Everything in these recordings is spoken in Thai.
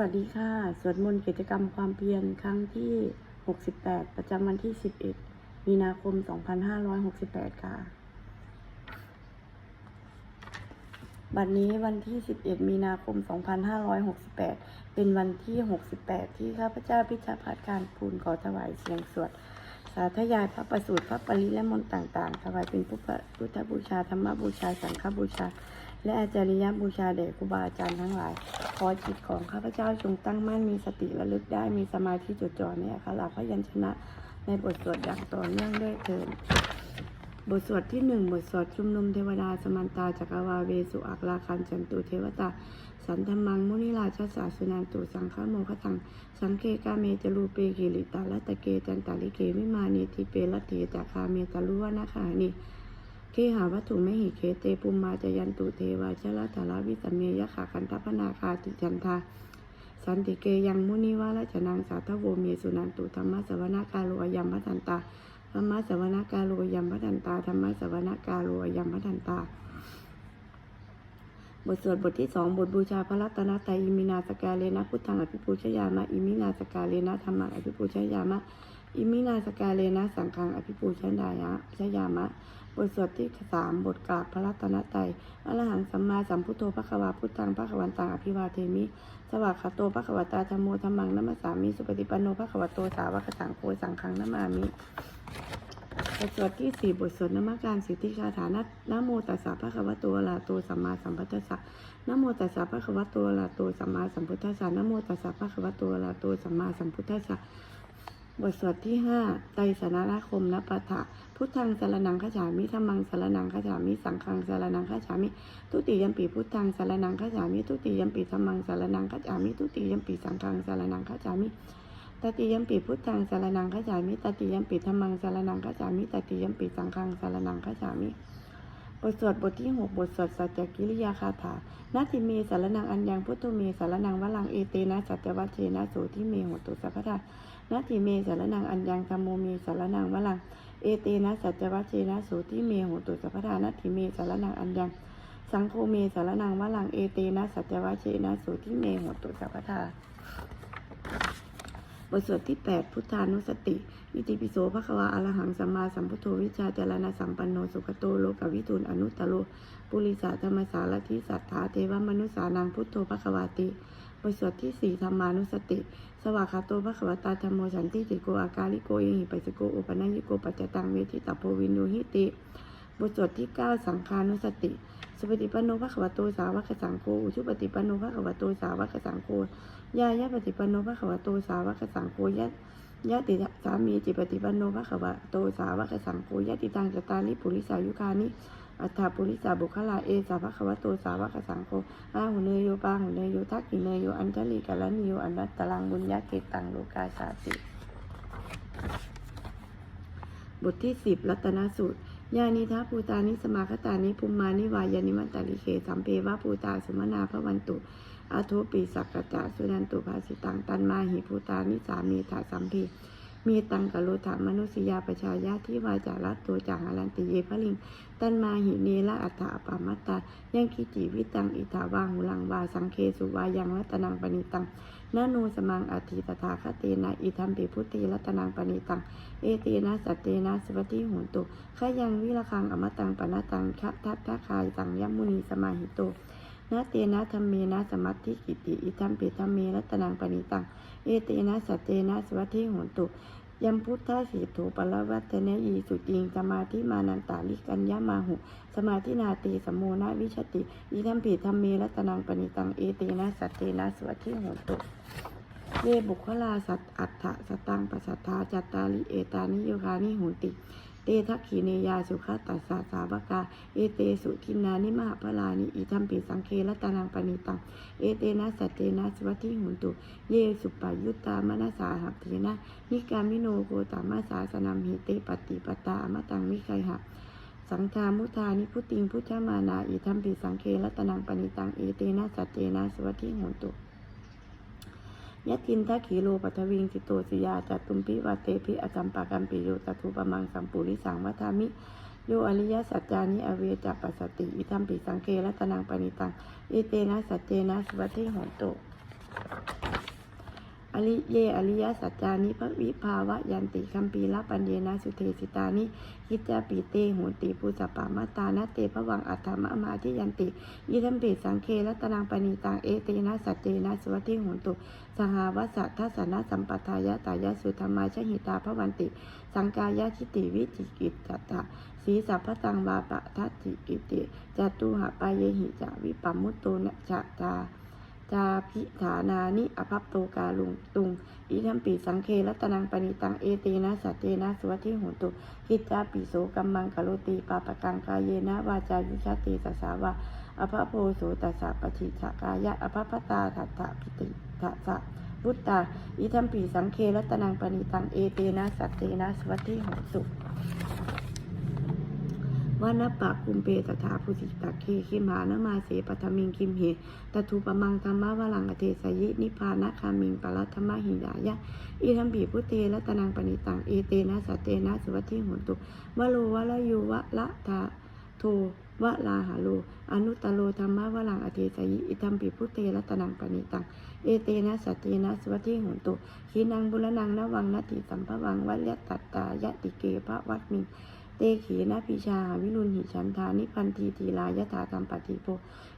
วัสดีค่ะ สวดมนต์กิจกรรมความเพียรครั้งที่ 68 ประจำวันที่ 11 มีนาคม 2568 ค่ะ บัดนนี้วันที่ 11 มีนาคม 2568 เป็นวันที่ 68 ที่ข้าพเจ้าพิจารณาการภูลขอถวายเสียงสวด สาธยายพระประสูตรพระปริและมนต์ต่าง ๆ ถวายเป็นพุทธพุทธบูชา ธรรมบูชา สังฆบูชา และอาจาริยบูชาแด่ครูบาอาจารย์ทั้งหลาย ขอจิตของข้าพเจ้าจงตั้งมั่นมีสติระลึกได้มีสมาธิจดจ่อในอักขระพยัญชนะ ในบทสวดอย่างต่อเนื่องด้วยเถิดบทสวดที่หนึ่งบทสวดชุมนุมเทวดาสมันตาจักรวาเวสุอักลาคันจันตุเทวตา สันธมังมุนิราชสาสุนันตุสังฆโมคตัง สังเกกาเมจรูเปกิริตาลัตะเกจันตาลิเกวิมานีทิเปรัตถิจาคาเมตาลุวนาคานิ เคหาวัตถุไม่หิเคเตปุมมาจยันตุเทวาชละธารวิสเมยะขาคันทพนาคาติจันทาสันติเกยังมุนิวาราชนังสาทโวเมสุนันตุธรรมะสวนากาโลยัมพัทันตาธรรมะสวนากาโลยัมพัทันตาธรรมะสวนากาโลยัมพัทันตา บทสวดบทที่สองบทบูชาพระรัตนตรัยอิมินาสกาเลนะพุทธังอภิปูชยามะอิมินาสกาเลนะธรรมังอภิปูชยามะอิมินาสกาเลนะสังฆังอภิปูชยายะชยามะ บทสวดที่สามบทกราบพระรัตนตรัยอรหังสัมมาสัมพุทโธพระควาพุทธังพระควันตังอภิวาเทมิ สวากขาโตพระควตาธรรมโมธรรมังนัมสสามิ สุปฏิปันโนพระควโตสาวกสังโฆสังฆังนัมามิบทสวดที่สี่บทสวดนมัการสิทธิคาถานะนโมตัสสะพระควะโตอะระหะโตสัมมาสัมพุทธัสสะนโมตัสสะพระควะโตอะระหะโตสัมมาสัมพุทธัสสะนโมตัสสะพระควะโตอะระหะโตสัมมาสัมพุทธัสสะ บทสวดที่ห้าไตรสนานาคมนปะทะพุทธังสารนังขจามิธรรมังสารนังขจามิ สังฆังสารนังขจามิ ทุติยมปีพุทธังสารนังขจามิ ทุติยมปีธรรมังสารนังขจามิ ทุติยมปีสังฆังสารนังขจามิตติยมปีพุทธังสารนังขจามิตติยมปีธรรมังสารนังขจามิตติยมปีสังฆังสารนังขจามิบทสวดบทที่หกบทสวดสัจจกิริยาคาถานาทิเมสารนังอัญญังพุทโธเมสารนังวลังเอเตนะสัจจวัชเชนะโสทิเมหตุสัพพทา นาทิเมสารนังอัญญังธรรมโมเมสารนังวลัง เอเตนะสัจจวัชเชนะสูทิเมโหตุสัพพทานาทิเมสารนังอัญญัง สังโฆเมสารนังวลัง เอเตนะสัจจวัชเชนะสูทิเมโหตุสัพพทาบทสวดที่ 8 พุทธานุสติ อิติปิโสภควาอรหังสัมมาสัมพุทโธวิชาจารณสัมปันโนสุขโตโลกวิทูลอนุตตโลปุริสาธรรมสารทิสัทธาเทวมนุสานังพุทโธภควาติบทสวดที่4ธรรมานุสติ สวากขาโตภควตาธรรมโมสันติติโกอาการิโกเอหิปัสโกอุปนัญญิโกปัจจตังเวทิตาโพวินโนหิติ บทสวดที่9สังฆานุสติสุปฏิปันโนภควโตสาวกสังโฆอุชุปฏิปันโนภควโตสาวกสังโฆยายะปฏิปันโนภควโตสาวกสังโฆยะ ยะติสามีจิปฏิปันโนภควโตสาวะกสังโฆยะติตังจตาริปุริสายุคานิอัฏฐาปุริสาบุคลาเอสาภควโตสาวะกสังโฆอาหุเนยโยปาหุเนยโยทักขิเนยโยอัญชลีกัลนิโยอนัตตลังบุญญาเกตังโลกาสาติ บทที่สิบรัตนสูตรยานิทาภูตานิสมาคตานิภูมานิวายานิมันตาลิเคสัมเพวะภูตาสุมนาพระวันตุ อาโทปีสักกะจาสุนันตุภาสิตังตันมาหิภูตานิสามีถาสัมพีมีตังกะโลถามนุสยาประชายาที่วาจารัตตัวจาหารันติเยพะลิง ตันมาหิเนละอัฏฐาปามัตตา ยังคิจิวิตังอิทาวาหุลังวาสังเคสุวายังรัตนังปณิตังนาโนสมังอธิตถาคเตนะอิทัมปิพุทธิรัตนังปณิตัง เอเตนะสัตเตนะสวัสดิโหนตุขยังวิรคังอมตังปนตังคะทัตทะคายตังยมุนีสมาหิโต นาเตนะธรรมเมนะสมัติกิติ อิทัมปิธรรมเมรัตนังปณิตัง เอเตนะสัตเตนะสวัสดิโหนตุยัมพุทธาสีโถปรวัตเนยีสุจิงสมาธิมานันตาลิกัญญามาหุ สมาธินาเตสมโมนาวิชติ อิทัมปิธรรมเมรัตนังปณิตัง เอเตนะสัตเตนะสวัสดิโหนตุเยบุคลาสัตอัฏฐสตังปัสสัทธาจัตตาลิเอตานิโยคานิโหนติ เตทักขีเนยาสุขตัสสาสาวกา เอเตสุทินานิมหาพลานิอิทัมปิสังเครตานังปณิตัง เอเตนะสัตเตนะสวัสดิโหนตุ เยสุปายุตตามนัสาหักเถนะ นิกามิโนโกตามาสาสนัมหิเตปฏิปตาอมตังวิไคหะสังฆามุทานิพุติงพุทธมานาอิทัมปิสังเครตานังปณิตัง เอเตนะสัตเตนะสวัสดิโหนตุ ยะทินทะขีโลปัทวิงสิโตสิยาจัตุมพิวาเตพิอจัมปากัมปิโยตัทุปมังสัมปุริสังวัฏามิโยอริยสัจจานิอเวจัปปสติวิธัมปิสังเกรัตนังปณิตังเอเตนะสัจเจนะสวัสดิหนตุ อริเยอริยสัจจานิพระวิภาวะยันติคัมปีละปัญเยนะสุเทสิตานิคิจาปีเตโหติปุสปามาตานะเตภวังอัตถมะมาทิยันติยิทัมปิสังเครัตนังปณีตังเอเตนะสัจเจนะสวัติหนตุสหาวัสสะทัสนะสัมปทายะตายะสุธรรมาชหิตาพระวันติ สังกายะชิติวิจิกิจจตะสีสัพพตังวาปะทัตติกิติจตุหะปายหิจาวิปัมมุตโตนะจะจา จาพิฐานานิอภัพโตกาลุงตุง อิทัมปีสังเครัตนังปณิตัง เอเตนะสัจเจนะสวัติหนตุกิจจาปิโสกัมมังกโลติปาปะกังกายเยนะวาจายุชาติสสาวาอภโพโสตัสสะปฏิฉากายะอภพตาทัตถะพิติทัสสะพุตตาอิทัมปีสังเครัตนังปณิตัง เอเตนะสัจเจนะสวัติหนตุ วานปะคุมเปตถาภูสิตาเคคิมหานมาเสปทมิงคิมเหตทูปมังธรรมะวลังอเทสยินิพานะคามิงปรัตธรรมหิยายะอิทัมปีพุเตรัตนังปณิตังเอเตนะสัตเตนะสวัตถิโหนตุวโลวะละยูวะละทาโทวะลาหาโลอนุตตโลธรรมะวลังอเทสยิอิทัมปีพุเตรัตนังปณิตังเอเตนะสัตเตนะสวัตถิโหนตุขีนังบุรนังนวังนติสัมภวังวัลยตัตตายะติเกภะวัตมิง เตขีนาปิชา วิรุณหิฉันทานิพันธีทีลายะถาธรรมปฏิโพ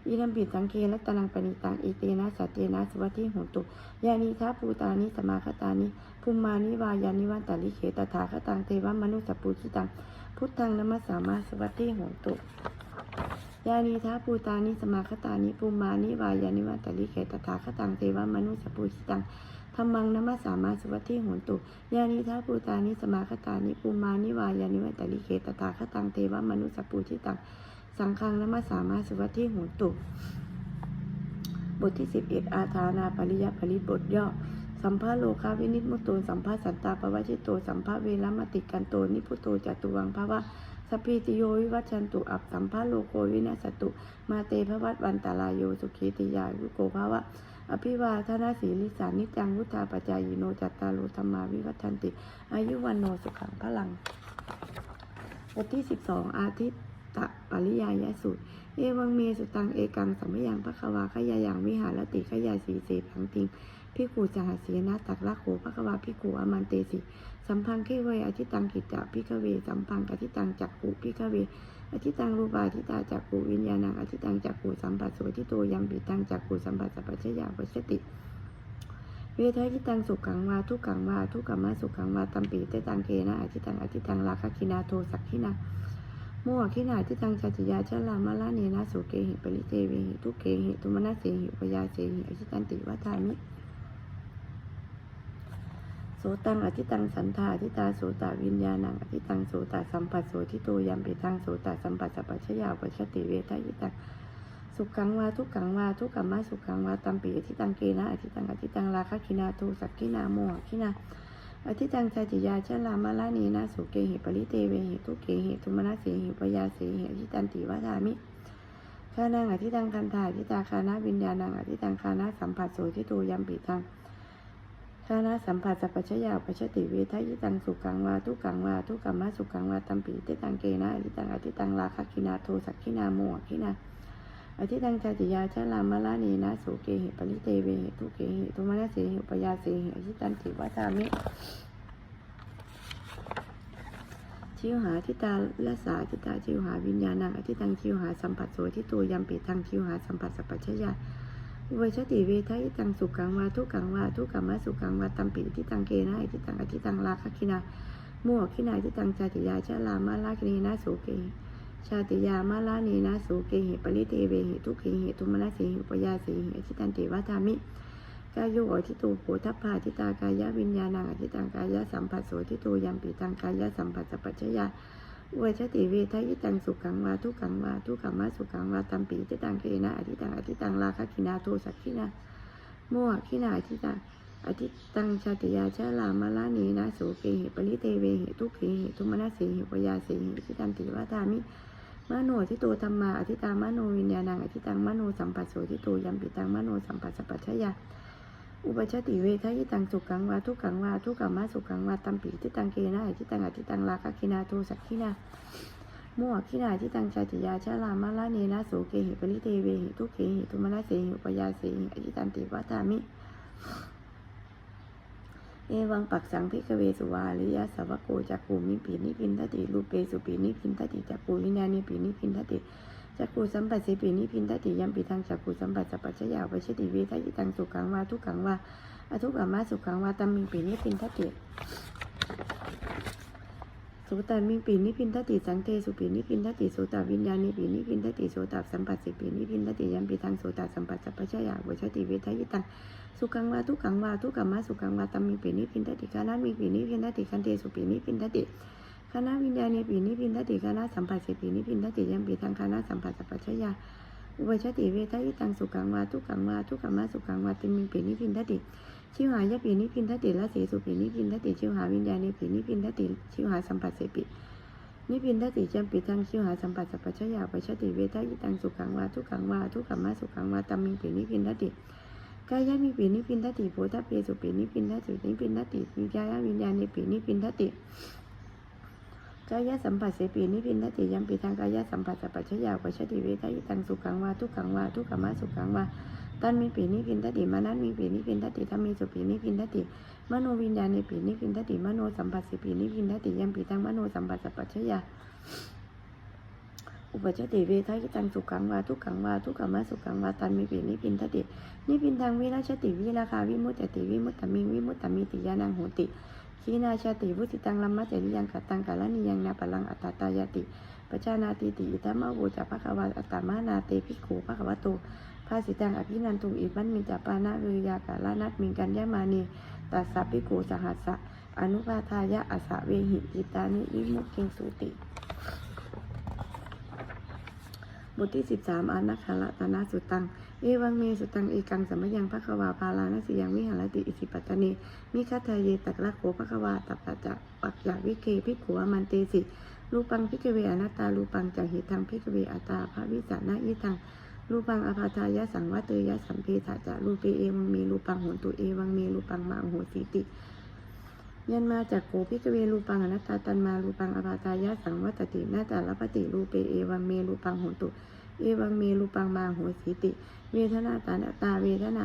อิรัมปิสังเครัตนังปณิตังอิเตนะสัตเตนะสวัติหนตุยานิทาภูตานิสมาคตานิภูมานิวายานิวันตาลิเขตถาคตังเทวมนุสปุจิตังพุทธังนมัสสามาสวัติหนตุยานิทาภูตานิสมาคตานิภูมานิวายานิวันตลิเขตถาคตังเทวมนุสปุจิตัง ธรรมังนมัสสามาสวัตถิโหนตุยานิทัปูตานิสมาคตานิปูมานิวายานิวัตตลิเกตตาคตังเทวมนุสปูชิตังสังฆังนมัสสามาสวัตถิโหนตุบทที่สิบเอ็ดอาธานาปริยปริบทย่อสัมภาโลคาวินิจมุตโตสัมภาสันตาปวัชิโตสัมภาเวรมติกันโตนิพุตโตจตุวังภาวะสพีติโยวิวัชชันตุอับสัมภาโลโควินัสตุ มาเตภวัตวันตาลายโยสุขีติยายุโกภาวะ อภิวาทนาสีลิสานิจังวุธาปจายโนจัตตาโลธรรมาวิวัฒนติ อายุวันโนสุขังพลังบทที่สิบสองอาทิตตะปริยายสูตร เอวังเมสุตังเอกังสัมมยังพระควาขยายังวิหารติขยายสีเสพังติงพิกูจหาเสียนะตักละโขพระควาพิกูอมันเตสิ สัมพังเคเวอธิตังกิจจะพิกเว สัมพังกทิตังจักขุพิกเว อธิตังรูปาทิตาจักขุวิญญาณังอธิตังจักขุสัมปัสโสทิโตยัมปิตังจักขุสัมปัสสะปัจจยาวัชติ เวทายทิตังสุขังวาทุกขังวาทุกขมมาสุขังวาตัมปีเตตังเกนะอธิตังอธิตังราคะคินาโทสักขินาโมหขินาทิตังจัติยาชลามาลาเนนะโสเกหิปริเทเวหิทุเกหิตุมนะเสหิปยาเสหิอธิตันติวัฏามิ โสตังอธิตังสันธาอธิตาโสตวิญญาณังอธิตังโสตสัมปัสโสทิโตยัมปิตังโสตสัมปัสสะปัจฉยาปัจฉติเวทายตังสุขังวาทุกขังวาทุกขมมาสุขังวาตัมปีอธิตังเกนะอธิตังอธิตังราคะคินาโทสักขินาโมหขินาอธิตังชาติยาชลามาลานีนะสุเกหิปริเตเวหิทุเกหิทุมนะเสหิปยาเสหิอธิตันติวัฏามิข้านังอธิตังคันธาอธิตาคานาวิญญาณังอธิตังคานาสัมผัสโสทิโตยัมปิตัง คานาสัมผัสสัพพชยาปัจฉติเวทายตังสุขังวาทุกังวาทุกขมมาสุขังวาตัมปีเตตังเกนะอธิตังอธิตังราคะคินาโทสักขินาโมหขินาอธิตังชาติยาชลามาลานีนะสุเกหิปริเตเวหิทุเกหิทุมนะเสหิปยาเสหิอธิตันติวัฏามิชิวหาทิตาละสาทิตาชิวหาวิญญาณังอธิตังชิวหาสัมผัสโสทิโตยัมปิทังชิวหาสัมผัสสัพพชยา วชติเวทายตังสุขังวาทุกขังวาทุกขมะสุขังวาตัมปิทิตังเกนะอธิตังอธิตังราคะคินาโมหขินาทิตังชาติยาชลามาลาคินีนาโสเกชาติยามาลานีนาโสเกหิปริเทเวหิทุกขิหิทุมนะเสหิปยาเสหิอธิตันติวัฏามิกายโยอทิตูโผทัพพาทิตากายะวิญญาณังอธิตังกายะสัมผัสโสทิตูยัมปิตังกายะสัมผัสสะปัจจยา อุเวชติเวทายตังสุขังวาทุกขังวาทุกขมะสุขังวาตัมปีเตตังเกนะอธิตังอธิตังราคะคินาโทสักขินาโมหขินาอธิตังอธิตังชาติยาชาลามาลานีนะโสเกหิปริเตเวหิทุกขิหิทุมนะเสหิปยาเสหิอธิตันติวัฏามิมโนทิโตธรรมาอธิตังมโนวิญญาณังอธิตังมโนสัมปัสโสทิโตยัมปิตังมโนสัมปัสสปัจจยา อุปชติเวทายตังสุขังวาทุกขังวาทุกขมะสุขังวาตัมปีทิตังเกนะอธิตังอธิตังราคะคินาโทสักขินาโมหขินาทิตังชาติยาชาลามาลาเนนะโสเกหิปริเทเวหิทุเขหิทุมนะเสหิปยาเสหิอธิตันติวัฏามิ เอวังปักสังพิกเวสุวาริยสาวโกจักปูมิปีนิพินทติรูปเปสุปีนิพินทติจักปูวิญญาณิปีนิพินทติ จักปูสัมปัสสิปีนิพินทติยัมปิทังจักปูสัมปัสสะปัจจยาวิชติเวทยิตังสุขังวาทุขังวาอทุกขามาสุขังวาตัมมิงปีนิพินทติสุตันมิงปีนิพินทติสังเทสุปีนิพินทติโสตวิญญาณิปีนิพินทติโสตาสัมปัสสิปีนิพินทติยัมปิทังโสตาสัมปัสสะปัจจยาวิชติเวทยิตังสุขังวาทุกขังวาทุกขมะสุขังวาตัมมีปีนิพินทติคานามีปีนิพินทติคันเตสุปีนิพินทติ คณะวิญญาณีปีนิพินทติคณะสัมปัสสิปีนิพินทติยังปีทางคณะสัมปัสสะปัจจยาอุปชติเวทยิตังสุขังวาทุกังวาทุกขมะสุขังวาติมีปีนิพินทติชิวหายะปีนิพินทติละเสสุปีนิพินทติชิวหาวิญญาณีปีนิพินทติชิวหาสัมปัสสิปีนิพินทติจำปีทังชิวหาสัมปัสสะปัจจยาอุปชติเวทยิตังสุขังวาทุกังวาทุกขมะสุขังวาตัมมีปีนิพินทติกายมีปีนิพินทติโพธเปสุปีนิพินทตินิพินทติวิญญาณวิญญาณิปีนิพินทติ กายสัมผัสเสปีนิพินทติยังปีทางกายสัมผัสสัพพชยาวชติเวทยิตังสุขังวาทุกขังวาทุกขมะสุขังวาตันมีปีนิพินทติมานันมีปีนิพินทติธรรมีสุปีนิพินทติมโนวิญญาณิปีนิพินทติมโนสัมผัสเสปีนิพินทติยังปีทางมโนสัมผัสสัพพชยาอุปจติเวทายตังสุขังวาทุกขังวาทุกขมะสุขังวาตันมีปีนิพินทตินิพินทางวิราชติวิราคาวิมุตติวิมุตตมิงวิมุตตมิติยานังโหติ ขีนาชาติวุติตังลัมมะเจริยังกัตตังกาลนิยังนาปลังอัตตายาติปชานาติติอิทัมมะโวจะภะควะอัตตมะนาเตภิกขุภะคะวะโตภาสิตังอภินันตุอิมันมิจปานะเวยากาลานัตมิงกันยะมานีตัสสะภิกขุสหัสสะอนุปาทายะอสะเวหิจิตานิวิมุตติงสุติบทที่สิบสามอานาคาละตนาสุตัง เอวังเมสุตังเอกังสัมมยังภะควาพาลานสิยังวิหารติอิสิปัตตเนมิคัตทายเยตักละโขภะควาตัปปะจะปักจากวิเคพิกขวมันเตสิรูปังพิกเวอนัตตารูปังจะเหตังพิกเวอัตตาภวิสานะยิทังรูปังอภาทายะสังวัตยะสัมเพถาจะรูปเปเอวังเมรูปังโหนตุเอวังเมรูปังมาโหสีติยันมาจากโขพิกเวรูปังอนัตตาตันมารูปังอภาทายะสังวัตตินาจารปฏิรูปเปเอวังเมรูปังโหนตุเอวังเมรูปังมาโหสีติ เวทนาตานาตาเวทนา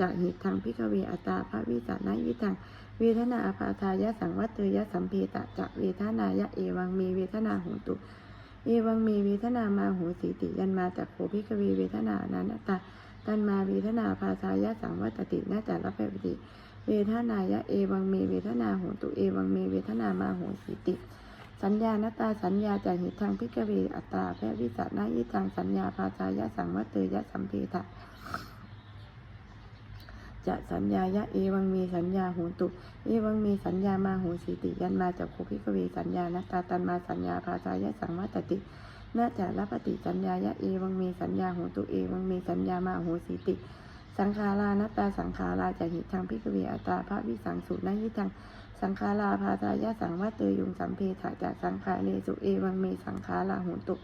จะหิทางพิกเวอัตตาภวิสานายิทังเวทนาอภาทายะสังวัตเตยะสัมเพตะจะเวทนายะเอวังเมเวทนาโหตุเอวังเมเวทนามาโหสีติยันมาจากโขพิกเวเวทนานานาตาตันมาเวทนาภาทายะสังวัตตินาจารปฏิเวทนายะเอวังเมเวทนาโหตุเอวังเมเวทนามาโหสีติ สัญญาณตาสัญญาจากหิทางพิกเวอัตตาแพทย์วิสัชนายิทางสัญญาภาษายะสังวัตเตยะสัมเพทะจะสัญญายะเอวังมีสัญญาโหตุ เอวังมีสัญญามาโหสีติยันมาจากโคพิกเวสัญญาณตาตันมาสัญญาภาษายะสังวัตตินาจารปฏิสัญญายะเอวังมีสัญญาโหตุเอวังมีสัญญามาโหสีติ สังขารานัตตาสังขาราจากหิทางพิกเวอัตตาพระวิสังสุนายิทัง สังขาราภาทายะสังวัตเตยุงสัมเพถะจากสังขาเรสุเอวังเมสังขาราหุตุ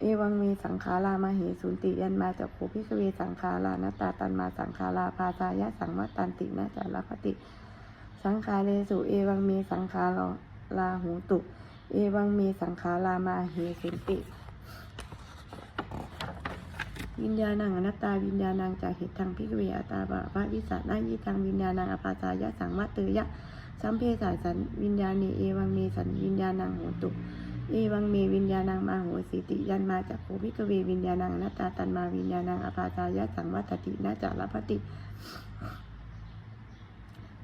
เอวังเมสังขารามาเหสุนติยันมาจากโคพิกเวสังขารานตาตันมาสังขาราภาทายะสังวัตตันตินะจารปติ สังขาเรสุเอวังเมสังขาราหุตุ เอวังเมสังขารามาเหสุนติ วิญญาณังอนัตตาวิญญาณังจากเหตุทางพิกเวอตาบะพระวิสัชนายิทางวิญญาณังอภาสายะสังวัตเตยะสัมเพสายสันวิญญาณีเอวังเมสันวิญญาณังโหตุเอวังเมวิญญาณังมาโหสิติยันมาจากโคพิกเววิญญาณังอนัตตาตันมาวิญญาณังอภาสายะสังวัตตินาจารปติ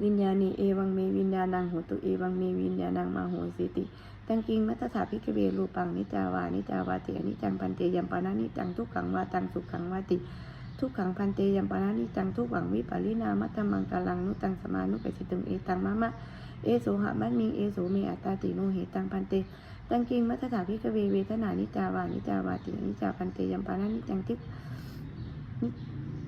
วิญญาณีเอวังเมวิญญาณังโหตุเอวังเมวิญญาณังมาโหสิติ ตังกิงมัตถาพิกเวรูปังนิจาวานิจาวาติอนิจังพันเตยัมปานานิจังทุกขังวาตังสุขังวาติ ทุกขังพันเตยัมปานานิจังทุกขังวิปารินามัตมังกาลังนุตังสมานุปสิตุงเอตังมะมะเอโสหะมัตมิงเอโสเมอัตตาติโนเหตังพันเตตังกิงมัตถาพิกเวเวทนานิจาวานิจาวาติอนิจาพันเตยัมปานานิจังทิ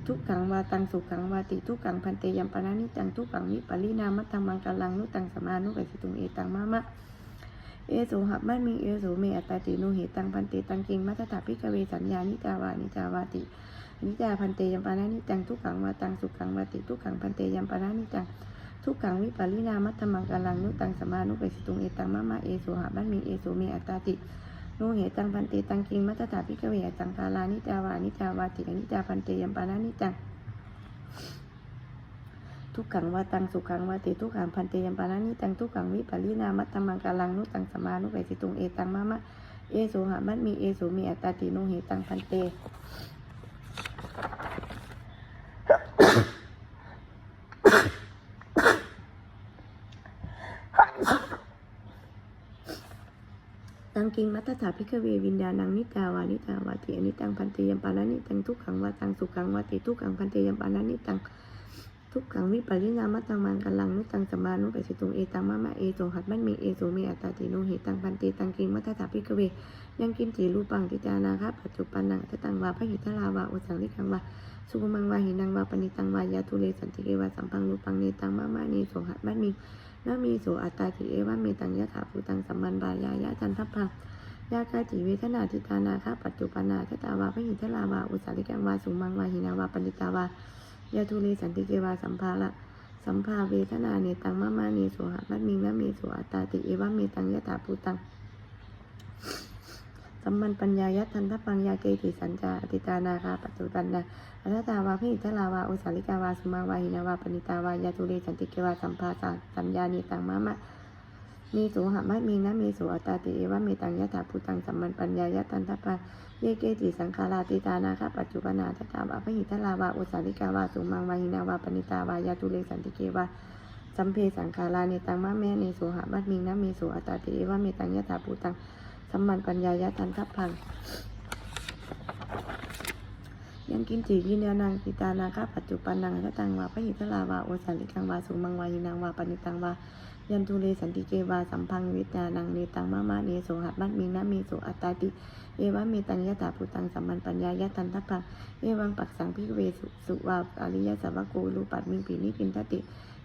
ทุกขังวาตังสุขังวาติทุกขังพันเตยัมปานานิจังทุกขังวิปารินามัตมังกาลังนุตังสมานุปสิตุงเอตังมะมะ เอโสหะมัตมิงเอโสเมอัตตาติโนเหตังพันเตตังกิงมัตถาพิกเวสัญญานิจาวานิจาวาตินิจาพันเตยัมปานานิจังทุกขังวาตังสุขังวาติทุกขังพันเตยัมปานานิจังทุกขังวิปารินามัตตมังกาลังนุตังสมานุปสิตุงเอตังมะมะเอโสหะมัตมิงเอโสเมอัตตาติโนเหตังพันเตตังกิงมัตถาพิกเวสังคารานิจาวานิจาวาติอนิจาพันเตยัมปานานิจัง ทุกขังวาตังสุขังวาติทุกขังพันเตยัมปานานิตังทุกขังวิปรินามัตตมังกาลังนุตังสมานุไปสิตุงเอตังมะมะเอโสหะมัตมีเอโสมีอัตตาติโนเหตังพันเตตังกิงมัตตถาพิกเววิญญาณังนิตาวานิตาวาติอนิตังพันเตยัมปานานิตังทุกขังวาตังสุขังวาติทุกขังพันเตยัมปานานิตัง ทุกขังวิปริณามัตตังมังกัลังนุตังสมานุปัสสิตุงเอตังมะมะเอโสหัดมันมีเอโสมีอัตตาติโนเหตังพันเตตังกิงมัตตถาพิกเว ยังกินจีรูปังติจานาคะปัจจุปันนังตตังวาพหิทลาวาอุสังลิขังวาสุภมังวาหินังวาปณิตังวายาทุเลสันติเกวาสัมพังรูปังเนตังมะมะเนโสหัดมันมีนามีโสอัตตาติเอวะเมตังยะถาภูตังสัมมันบายายะจันทพังยากาจิเวทนาทิตานาคะปัจจุปนาทตาวาพหิทลาวาอุสาริกังวาสุมังวาหินาวาปณิตาวา ยาทุเลสันติเกวาสัมภาระสัมภาเวทนาเนตังมะมาเนโสหะมัดมิงนะเมโสอัตตาติเอวะเมตังยะถาภูตังสัมมันปัญญายะทันทปังยาเกติสัญจาอติตานาคาปัจจุปันนาอัตตาวาพิทลาวาอุสาริกาวาสุมังวาหินาวาปณิตาวายาทุเลสันติเกวาสัมภาสัสัญญาเนตังมะมะมีโสหะมัดมีนะมีโสอัตตาติเอวะเมตังยะถาภูตังสัมมันปัญญายะตันทปัง เยเกติสังขาราติตานาคปัจจุปนาทตาวาพหิทลาวาอุสาริกาวาสุมังวาหินาวาปณิตาวายาตุเลสันติเกวาสัมเพสังขาราเนตังมะแม่เนโสหะมัดมีนะมีโสอัตตาติเอวะเมตังยะถาภูตังสัมมันปัญญายะตันทปังยังกินจีวิญญาณังติตานาคปัจจุปันนังทตังวาพหิทลาวาโอสันติกังวาสุมังวาหินังวาปณิตังวายันทุเลสันติเกวาสัมพังวิจานังเนตังมะมะเนโสหัดมัดมีนะมีโสอัตตาติ เอวะเมตังยะถาภูตังสัมมันปัญญายะตันทพังเอวังปักสังพิกเวสุสุวาอริยสัพพโกรูปัดมิงปีนิพินทติ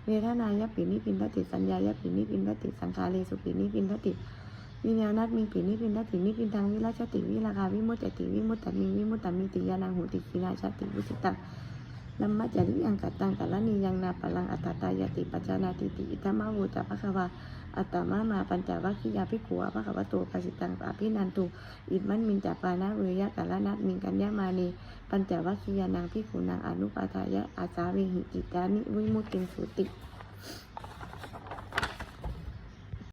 เวทนายะปีนิพินทติ สัญญายะปีนิพินทติ สังขารเลสุปีนิพินทติวิญญาณัตมิงปีนิพินทตินิพินทางวิราชติวิราคาวิมุตติวิมุตตมิงวิมุตตมิติยานังหุติกินาชติวุสิตังลัมมัจจริยังกัตตังกัลลนียังนาปะลังอัตตายติปัจจานาติติอิตมะโวจะภะคะวา อัตตมามาปัญจวัคคียาภิกขุวะภะคะวะโตปัสิตังอภินันตุอิมันมินจาปานะเวยะกัลนัตมิงกัญญามานีปัญจวัคคียานางพิขุนางอนุปาทายะอาสาเวหิจิตานิวิมุตติสุติ